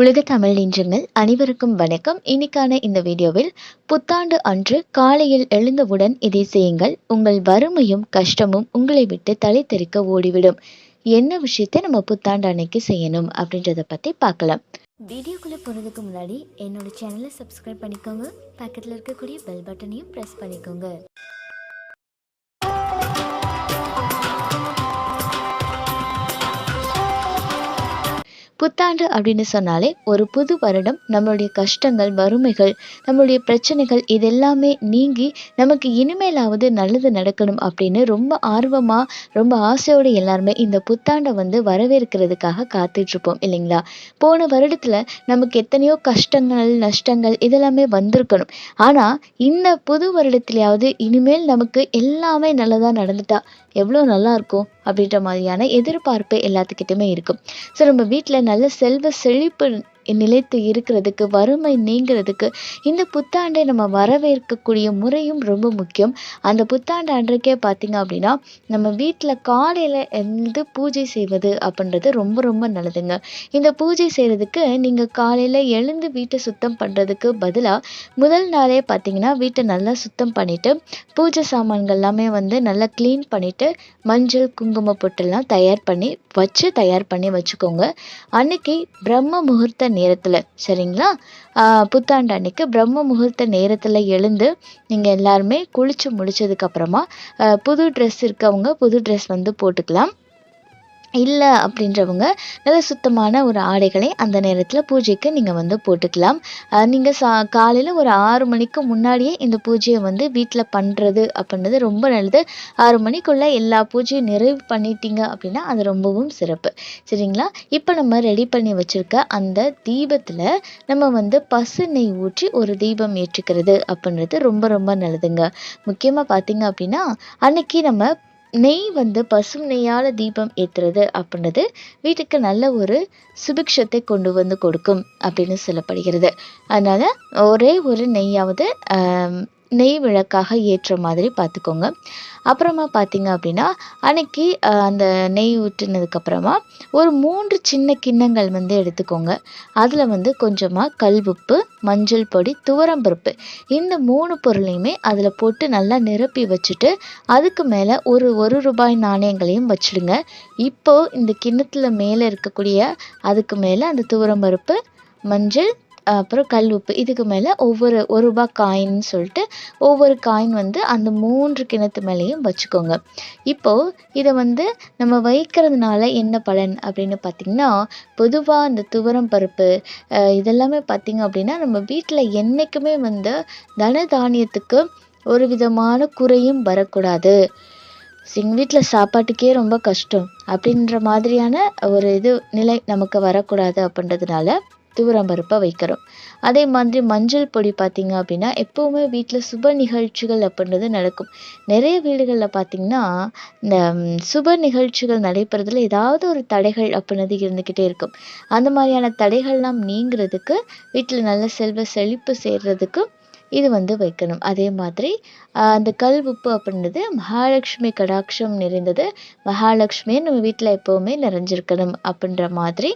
உலக தமிழ் நெஞ்சங்கள் அனைவருக்கும் வணக்கம். இன்னைக்கான இந்த வீடியோவில் புத்தாண்டு அன்று காலையில் எழுந்தவுடன் இதை செய்யுங்கள். உங்கள் வறுமையும் கஷ்டமும் உங்களை விட்டு தலை தெறிக்க ஓடிவிடும். என்ன விஷயத்தை நம்ம புத்தாண்டு அன்னைக்கு செய்யணும் அப்படின்றத பற்றி பார்க்கலாம். வீடியோக்குள்ளே போகிறதுக்கு முன்னாடி என்னோட சேனலை சப்ஸ்கிரைப் பண்ணிக்கோங்க. பக்கத்தில் இருக்கக்கூடிய பெல் பட்டனையும் ப்ரெஸ் பண்ணிக்கோங்க. புத்தாண்டு அப்படின்னு சொன்னாலே ஒரு புது வருடம் நம்மளுடைய கஷ்டங்கள் வறுமைகள் நம்மளுடைய பிரச்சனைகள் இதெல்லாமே நீங்கி நமக்கு இனிமேலாவது நல்லது நடக்கணும் அப்படின்னு ரொம்ப ஆர்வமாக ரொம்ப ஆசையோடு எல்லாருமே இந்த புத்தாண்டை வந்து வரவேற்கிறதுக்காக காத்துட்ருப்போம் இல்லைங்களா? போன வருடத்தில் நமக்கு எத்தனையோ கஷ்டங்கள் நஷ்டங்கள் இதெல்லாமே வந்திருக்கணும். ஆனால் இந்த புது வருடத்துலையாவது இனிமேல் நமக்கு எல்லாமே நல்லதாக நடந்துட்டா எவ்வளோ நல்லா இருக்கும் அப்படின்ற மாதிரியான எதிர்பார்ப்பு எல்லாத்துக்கிட்டுமே இருக்கும். ஸோ நம்ம வீட்டில் நல்ல செல்வ செழிப்பு நிலைத்து இருக்கிறதுக்கு வறுமை நீங்கிறதுக்கு இந்த புத்தாண்டை நம்ம வரவேற்கக்கூடிய முறையும் ரொம்ப முக்கியம். அந்த புத்தாண்டு அன்றைக்கே பார்த்தீங்க அப்படின்னா நம்ம வீட்டில் காலையில் எழுந்து பூஜை செய்வது அப்படின்றது ரொம்ப ரொம்ப நல்லதுங்க. இந்த பூஜை செய்கிறதுக்கு நீங்கள் காலையில் எழுந்து வீட்டை சுத்தம் பண்ணுறதுக்கு பதிலாக முதல் நாளே பார்த்தீங்கன்னா வீட்டை நல்லா சுத்தம் பண்ணிவிட்டு பூஜை சாமான்கள் எல்லாமே வந்து நல்லா க்ளீன் பண்ணிவிட்டு மஞ்சள் குங்கும பொட்டெல்லாம் தயார் பண்ணி வச்சு தயார் பண்ணி வச்சுக்கோங்க. அன்னைக்கு பிரம்ம முகூர்த்த நேரத்தில் சரிங்களா? புத்தாண்டு அன்னைக்கு பிரம்ம முகூர்த்த நேரத்தில் எழுந்து நீங்கள் எல்லாருமே குளித்து முடித்ததுக்கப்புறமா புது ட்ரெஸ் இருக்கவங்க புது ட்ரெஸ் வந்து போட்டுக்கலாம். இல்லை அப்படின்றவங்க நல்ல சுத்தமான ஒரு ஆடைகளை அந்த நேரத்தில் பூஜைக்கு நீங்கள் வந்து போட்டுக்கலாம். நீங்கள் சா காலையில் ஒரு ஆறு மணிக்கு முன்னாடியே இந்த பூஜையை வந்து வீட்டில் பண்ணுறது அப்படின்றது ரொம்ப நல்லது. ஆறு மணிக்குள்ளே எல்லா பூஜையும் நிறைவு பண்ணிட்டீங்க அப்படின்னா அது ரொம்பவும் சிறப்பு. சரிங்களா? இப்போ நம்ம ரெடி பண்ணி வச்சுருக்க அந்த தீபத்தில் நம்ம வந்து பசு நெய் ஊற்றி ஒரு தீபம் ஏற்றுக்கிறது அப்படின்றது ரொம்ப ரொம்ப நல்லதுங்க. முக்கியமாக பார்த்தீங்க அப்படின்னா அன்னைக்கு நம்ம நெய் வந்து பசும் நெய்யால் தீபம் ஏற்றுறது அப்படின்றது வீட்டுக்கு நல்ல ஒரு சுபிக்ஷத்தை கொண்டு வந்து கொடுக்கும் அப்படின்னு சொல்லப்படுகிறது. அதனால் ஒரே ஒரு நெய்யாவது நெய் விளக்காக ஏற்ற மாதிரி பார்த்துக்கோங்க. அப்புறமா பார்த்தீங்க அப்படின்னா அன்னைக்கு அந்த நெய் ஊற்றினதுக்கப்புறமா ஒரு மூன்று சின்ன கிண்ணங்கள் வந்து எடுத்துக்கோங்க. அதில் வந்து கொஞ்சமாக கல்வுப்பு மஞ்சள் பொடி துவரம்பருப்பு இந்த மூணு பொருளையுமே அதில் போட்டு நல்லா நிரப்பி வச்சுட்டு அதுக்கு மேலே ஒரு ஒரு ரூபாய் நாணயங்களையும் வச்சுடுங்க. இப்போது இந்த கிண்ணத்தில் மேலே இருக்கக்கூடிய அதுக்கு மேலே அந்த துவரம்பருப்பு மஞ்சள் அப்புறம் கல் உப்பு. இதுக்கு மேலே ஒவ்வொரு ஒரு ரூபா காயின்னு சொல்லிட்டு ஒவ்வொரு காயின் வந்து அந்த மூன்று கிணத்து மேலேயும் வச்சுக்கோங்க. இப்போது இதை வந்து நம்ம வைக்கிறதுனால என்ன பலன் அப்படின்னு பார்த்திங்கன்னா பொதுவாக இந்த துவரம் பருப்பு இதெல்லாமே பார்த்திங்க அப்படின்னா நம்ம வீட்டில் என்றைக்குமே வந்து தன தானியத்துக்கு ஒரு விதமான குறையும் வரக்கூடாது. எங்கள் வீட்டில் சாப்பாட்டுக்கே ரொம்ப கஷ்டம். அப்படின்ற மாதிரியான ஒரு இது நிலை நமக்கு வரக்கூடாது அப்படின்றதுனால தூரம் பருப்பை வைக்கிறோம். அதே மாதிரி மஞ்சள் பொடி பார்த்திங்க அப்படின்னா எப்போவுமே வீட்டில் சுப நிகழ்ச்சிகள் அப்படின்றது நடக்கும். நிறைய வீடுகளில் பார்த்திங்கன்னா இந்த சுப நிகழ்ச்சிகள் நடைபெறதில் ஏதாவது ஒரு தடைகள் அப்படின்றது இருந்துக்கிட்டே இருக்கும். அந்த மாதிரியான தடைகள்லாம் நீங்கிறதுக்கு வீட்டில் நல்ல செல்வ செழிப்பு சேர்றதுக்கு இது வந்து வைக்கணும். அதே மாதிரி அந்த கல் உப்பு அப்படின்றது மகாலட்சுமி கடாட்சம் நிறைந்தது. மகாலட்சுமியை நம்ம வீட்டில் எப்போவுமே நிறைஞ்சிருக்கணும் அப்படின்ற மாதிரி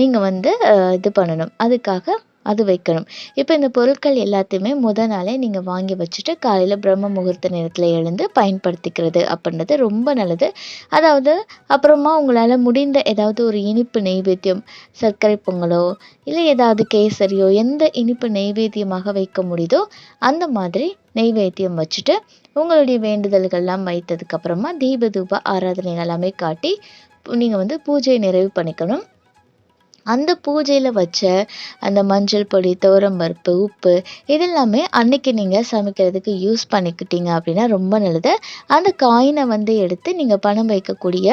நீங்கள் வந்து இது பண்ணணும். அதுக்காக அது வைக்கணும். இப்போ இந்த பொருட்கள் எல்லாத்தையுமே முத நாளே நீங்கள் வாங்கி வச்சுட்டு காலையில் பிரம்ம முகூர்த்த நேரத்தில் எழுந்து பயன்படுத்திக்கிறது அப்படின்றது ரொம்ப நல்லது. அதாவது அப்புறமா உங்களால் முடிந்த ஏதாவது ஒரு இனிப்பு நெய்வேத்தியம் சர்க்கரை பொங்கலோ இல்லை ஏதாவது கேசரியோ எந்த இனிப்பு நெய்வேத்தியமாக வைக்க முடியுதோ அந்த மாதிரி நெய்வேத்தியம் வச்சுட்டு உங்களுடைய வேண்டுதல்கள்லாம் வைத்ததுக்கப்புறமா தீப தூப ஆராதனை எல்லாமே காட்டி நீங்கள் வந்து பூஜையை நிறைவு பண்ணிக்கணும். அந்த பூஜையில் வச்ச அந்த மஞ்சள் பொடி துவரம்பருப்பு உப்பு இதெல்லாமே அன்னைக்கு நீங்கள் சமைக்கிறதுக்கு யூஸ் பண்ணிக்கிட்டீங்க அப்படின்னா ரொம்ப நல்லது. அந்த காயினை வந்து எடுத்து நீங்கள் பணம் வைக்கக்கூடிய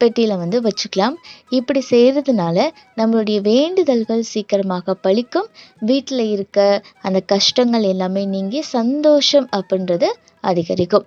பெட்டியில் வந்து வச்சுக்கலாம். இப்படி செய்கிறதுனால நம்மளுடைய வேண்டுதல்கள் சீக்கிரமாக பழிக்கும். வீட்டில் இருக்க அந்த கஷ்டங்கள் எல்லாமே நீங்கி சந்தோஷம் அப்படின்றது அதிகரிக்கும்.